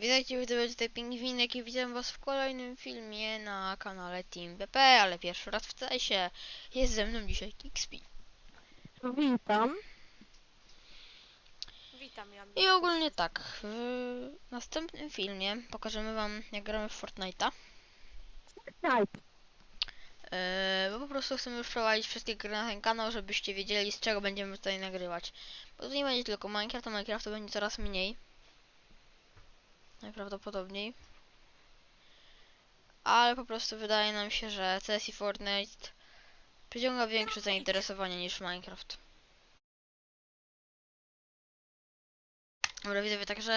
Witajcie, widzowie, tutaj Pingwinek i witam was w kolejnym filmie na kanale Team BP, ale pierwszy raz w CSie. Jest ze mną dzisiaj Kixpi. Witam. Witam Jan. I ogólnie tak, w następnym filmie pokażemy wam jak gramy w Fortnite'a. Snipe. Eee, bo po prostu chcemy już wprowadzić wszystkie gry na ten kanał, żebyście wiedzieli z czego będziemy tutaj nagrywać. Bo to nie będzie tylko Minecraft, a Minecraftu będzie coraz mniej. Najprawdopodobniej. Ale po prostu wydaje nam się, że CS i Fortnite przyciąga większe zainteresowanie niż Minecraft. Dobra, widzowie, także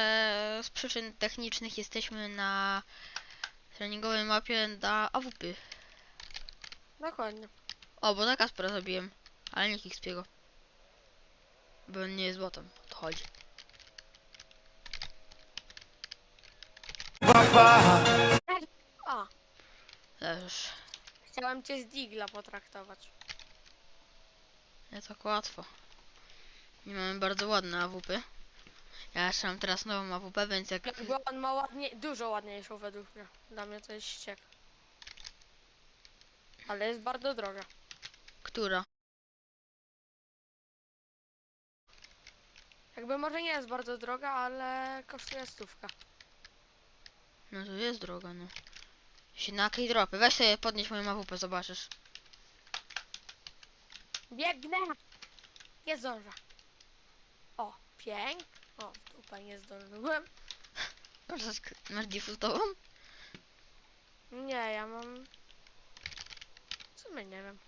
z przyczyn technicznych jesteśmy na treningowej mapie na AWP. Dokładnie. O, bo na Kaspera zabiłem, ale nie Kixpiego. Bo on nie jest botem, o chciałem cię z Digla potraktować. nie tak łatwo. Nie mamy bardzo ładne AWP. Ja jeszcze mam teraz nową AWP, więc jak... Jakby on ma ładnie, dużo ładniejszą według mnie. Dla mnie to jest ściek. Ale jest bardzo droga. Która? Jakby może nie jest bardzo droga, ale kosztuje stówkę. No to jest droga, no. Się na dropy. Weź sobie podnieś moją AWP, zobaczysz. Biegnę! Nie zdążę. O, pięk. O, w dupę nie zdążyłem. Masz, masz defaultową? Nie, ja mam... W sumie nie wiem.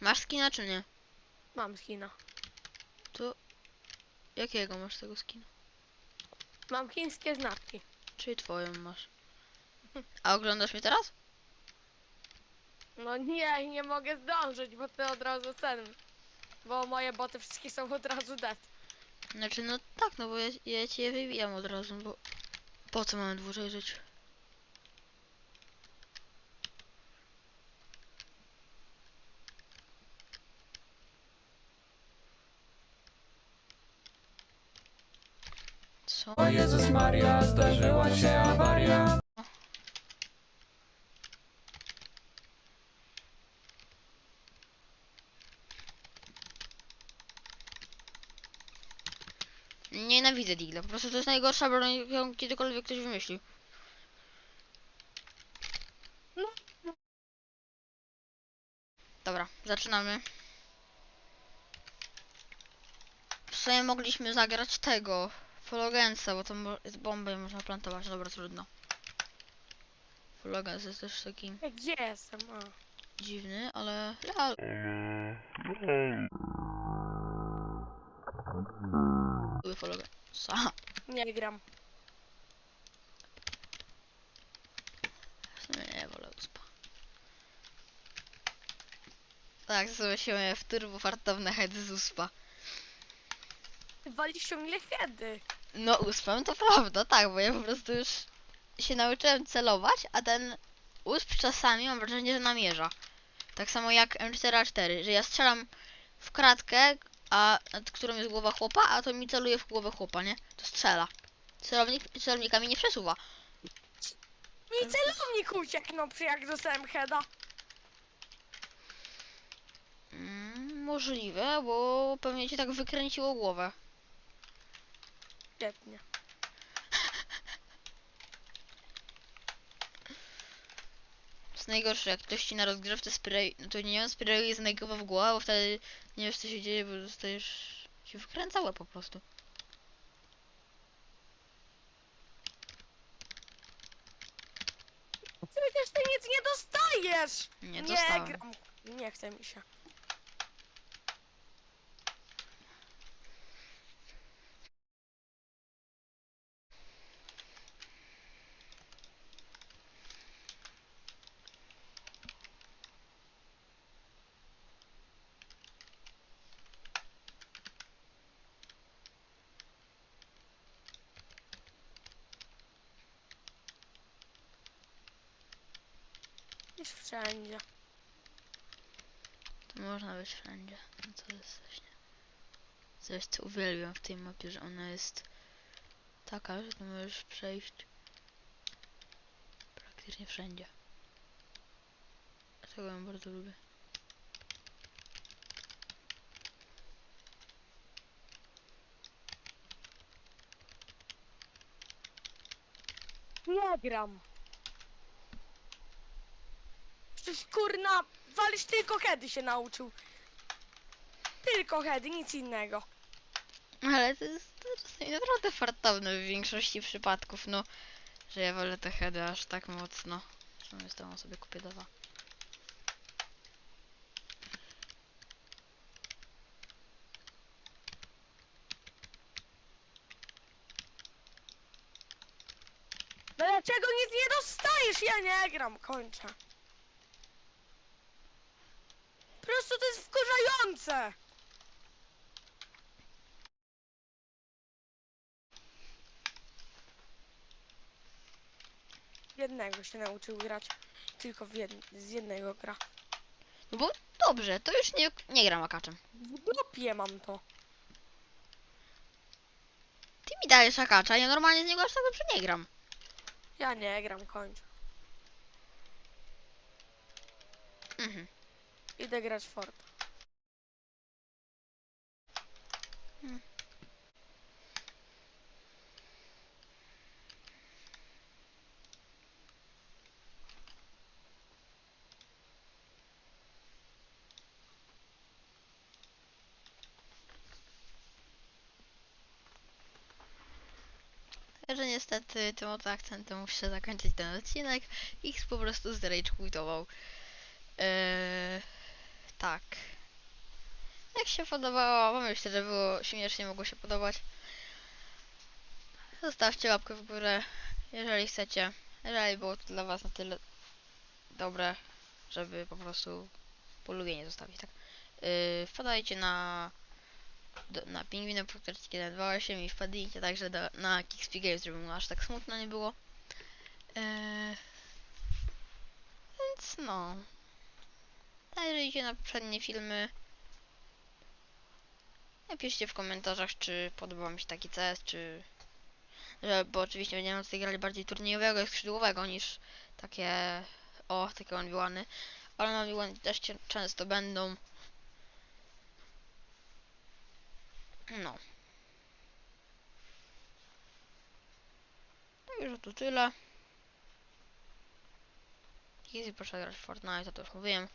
Masz skina czy nie? Mam skina. Jakiego masz tego skina? Mam chińskie znaki. Czyli twoją masz. A oglądasz mnie teraz? No nie, nie mogę zdążyć, bo ty od razu ten. Bo moje boty wszystkie są od razu dead. Znaczy, no tak, no bo ja, ja cię wybijam od razu, bo... Po co mamy dłużej żyć? Co? O Jezus Maria, zdarzyła się awaria. Nienawidzę Digla, po prostu to jest najgorsza broń, jaką kiedykolwiek ktoś wymyślił. Dobra, zaczynamy. W sumie mogliśmy zagrać tego, Fologensa, bo jest bomba i można plantować, dobra, trudno. Fologens jest też taki Gdzie jestem? A. dziwny, ale... Ja... Lubię Fologensa. Nie gram. W sumie nie wolę uspa. Tak, się w turbo fartowne heady z uspa. Walisz ciągle heady. No uspem to prawda, tak, bo ja po prostu już się nauczyłem celować, a ten usp czasami mam wrażenie, że namierza. Tak samo jak M4A4, że ja strzelam w kratkę, a nad którą jest głowa chłopa, a to mi celuje w głowę chłopa, nie? To strzela. Celownik, celownika mi nie przesuwa. Mi celownik uciekł, przy jak dostałem heada. Mm, możliwe, bo pewnie ci tak wykręciło głowę. Świetnie. To jest najgorsze, jak ktoś ci na rozgrzewce spray, no to nie on sprayuje z głowa w głowę, bo wtedy nie wiesz co się dzieje, bo dostajesz się wkręcała po prostu. Przecież ty nic nie dostajesz! Nie, nie dostałem. gram. Nie chce mi się. Jest wszędzie. To można być wszędzie. No to jest właśnie coś, co uwielbiam w tej mapie, że ona jest taka, że tu możesz przejść praktycznie wszędzie. Tego ją bardzo lubię. Nie gram. Kurna, walisz tylko kiedy się nauczył. Tylko kiedy, nic innego. Ale to jest to czasami naprawdę fartowne w większości przypadków, no. Że ja wolę te heady aż tak mocno. Zresztą z tą sobie kupię dwa. No dlaczego nic nie dostajesz? Ja nie gram, kończę. Po prostu to jest wkurzające. Jednego się nauczył grać. Tylko w jed z jednego gra. No bo dobrze, to już nie, nie gram akaczem. W dupie mam to. Ty mi dajesz akacza, ja normalnie z niego aż tak dobrze nie gram. Ja nie gram, kończę. Mhm. Idę grać w Fort. Że niestety tym oto akcentem muszę zakończyć ten odcinek. X po prostu zrage quitował. Eee, tak. Jak się podobało, bo myślę, że było śmiesznie, mogło się podobać. Zostawcie łapkę w górę, jeżeli chcecie. Jeżeli było to dla was na tyle dobre, żeby po prostu polubienie zostawić, tak? Yy, wpadajcie na do, na pingwiny praktycznie 128 i wpadnijcie także do, na Kixpy Games, żeby mu aż tak smutno nie było. Eee, więc no. Zajrzyjcie na poprzednie filmy. Napiszcie w komentarzach, czy podoba mi się taki CS, czy... Że, bo oczywiście będziemy tutaj grali bardziej turniejowego i skrzydłowego niż takie... O, takie 1v1. Ale 1v1 też często będą. No. Także to tyle. Jeśli proszę grać w Fortnite, to już mówiłem.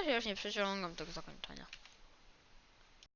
Razie już nie przeciągam tego zakończenia.